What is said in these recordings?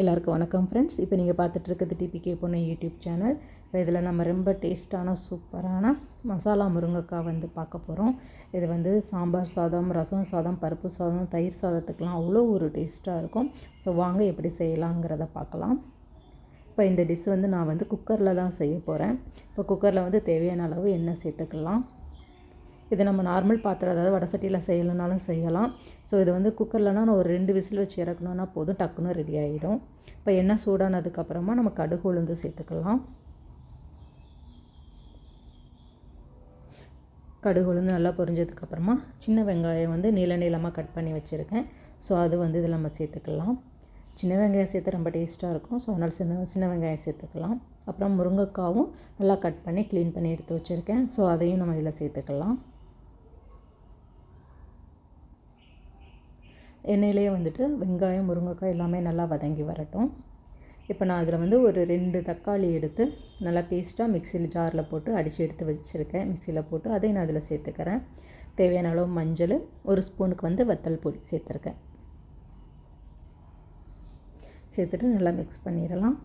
எல்லாருக்கும் வணக்கம் ஃப்ரெண்ட்ஸ் இப்போ நீங்கள் பார்த்துட்ருக்கிறது டிபிகே பொண்ணு யூடியூப் சேனல் இப்போ இதில் நம்ம ரொம்ப டேஸ்ட்டான சூப்பரான மசாலா முருங்கைக்காய் வந்து பார்க்க போகிறோம் இது வந்து சாம்பார் சாதம் ரசம் சாதம் பருப்பு சாதம் தயிர் சாதத்துக்கெலாம் அவ்வளோ ஒரு டேஸ்ட்டாக இருக்கும். ஸோ வாங்க எப்படி செய்யலாங்கிறத பார்க்கலாம். இப்போ இந்த டிஷ் வந்து நான் வந்து குக்கரில் தான் செய்ய போகிறேன் இப்போ குக்கரில் வந்து தேவையான அளவு எண்ணெய் சேர்த்துக்கலாம். இது நம்ம நார்மல் பாத்திரம் அதாவது வடை சட்டியில் செய்யலைனாலும் செய்யலாம். ஸோ இது வந்து குக்கர்லனா நான் ஒரு ரெண்டு விசில் வச்சு இறக்கணுன்னா போதும் டக்குன்னு ரெடி ஆகிடும் இப்போ எண்ணெய் சூடானதுக்கப்புறமா நம்ம கடுகு உளுந்து சேர்த்துக்கலாம். கடுகு உளுந்து நல்லா பொரிஞ்சதுக்கப்புறமா சின்ன வெங்காயம் வந்து நீள நீளமாக கட் பண்ணி வச்சுருக்கேன். ஸோ அது வந்து இதில் நம்ம சேர்த்துக்கலாம். சின்ன வெங்காயம் சேர்த்து ரொம்ப டேஸ்ட்டாக இருக்கும். ஸோ அதனால் சின்ன சின்ன வெங்காயம் சேர்த்துக்கலாம். அப்புறம் முருங்கைக்காவும் நல்லா கட் பண்ணி க்ளீன் பண்ணி எடுத்து வச்சுருக்கேன். ஸோ அதையும் நம்ம இதில் சேர்த்துக்கலாம். எண்ணெயிலே வந்துட்டு வெங்காயம் முருங்கைக்காய் எல்லாமே நல்லா வதங்கி வரட்டும். இப்போ நான் அதில் வந்து ஒரு ரெண்டு தக்காளி எடுத்து நல்லா பேஸ்ட்டாக மிக்சியில் ஜாரில் போட்டு அடித்து எடுத்து வச்சுருக்கேன். மிக்சியில் போட்டு அதையும் நான் அதில் சேர்த்துக்கிறேன். தேவையான அளவு மஞ்சள் ஒரு ஸ்பூனுக்கு வந்து வத்தல் பொடி சேர்த்துருக்கேன். சேர்த்துட்டு நல்லா மிக்ஸ் பண்ணிடலாம்.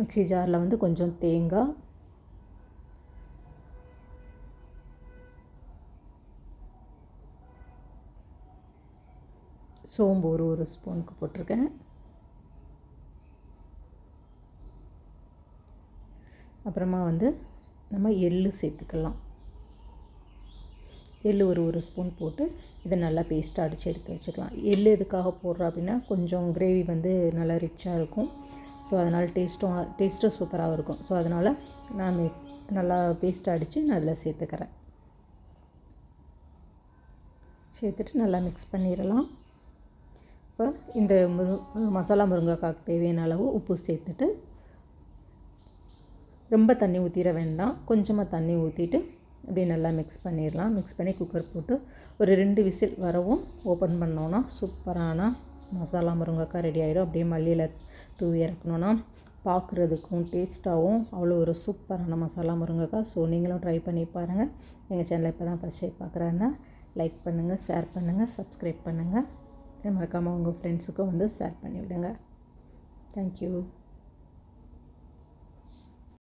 மிக்சி ஜாரில் வந்து கொஞ்சம் தேங்காய் சோம்பு ஒரு ஒரு ஸ்பூனுக்கு போட்டிருக்கேன். அப்புறமா வந்து நம்ம எள்ளு சேர்த்துக்கலாம். எள்ளு ஒரு ஒரு ஸ்பூன் போட்டு இதை நல்லா பேஸ்ட்டாக அடித்து எடுத்து வச்சுக்கலாம். எள்ளு எதுக்காக போடுறோம் அப்படின்னா கொஞ்சம் கிரேவி வந்து நல்லா ரிச்சாக இருக்கும். ஸோ அதனால் டேஸ்ட்டும் டேஸ்ட்டும் சூப்பராகவும் இருக்கும். ஸோ அதனால் நான் நல்லா பேஸ்ட்டாக அடித்து நான் அதில் சேர்த்துக்கிறேன். சேர்த்துட்டு நல்லா மிக்ஸ் பண்ணிடலாம். இப்போ இந்த முரு மசாலா முருங்கைக்காய்க்கு தேவையான அளவு உப்பு சேர்த்துட்டு ரொம்ப தண்ணி ஊற்றிட வேண்டாம். கொஞ்சமாக தண்ணி ஊற்றிட்டு அப்படியே நல்லா மிக்ஸ் பண்ணிடலாம். மிக்ஸ் பண்ணி குக்கர் போட்டு ஒரு ரெண்டு விசில் வரவும் ஓப்பன் பண்ணோன்னா சூப்பரான மசாலா முருங்கைக்காய் ரெடி ஆகிடும் அப்படியே மல்லியில் தூவி இறக்கணுன்னா பார்க்குறதுக்கும் டேஸ்ட்டாகவும் அவ்வளோ ஒரு சூப்பரான மசாலா முருங்கைக்காய். ஸோ நீங்களும் ட்ரை பண்ணி பாருங்கள் எங்கள் சேனலை இப்போ தான் ஃபஸ்ட் டைம் பார்க்குறாங்க லைக் பண்ணுங்கள் ஷேர் பண்ணுங்கள் சப்ஸ்கிரைப் பண்ணுங்கள் மறக்காமல் உங்கள் ஃப்ரெண்ட்ஸுக்கும் வந்து ஷேர் பண்ணிவிடுங்க. தேங்க்யூ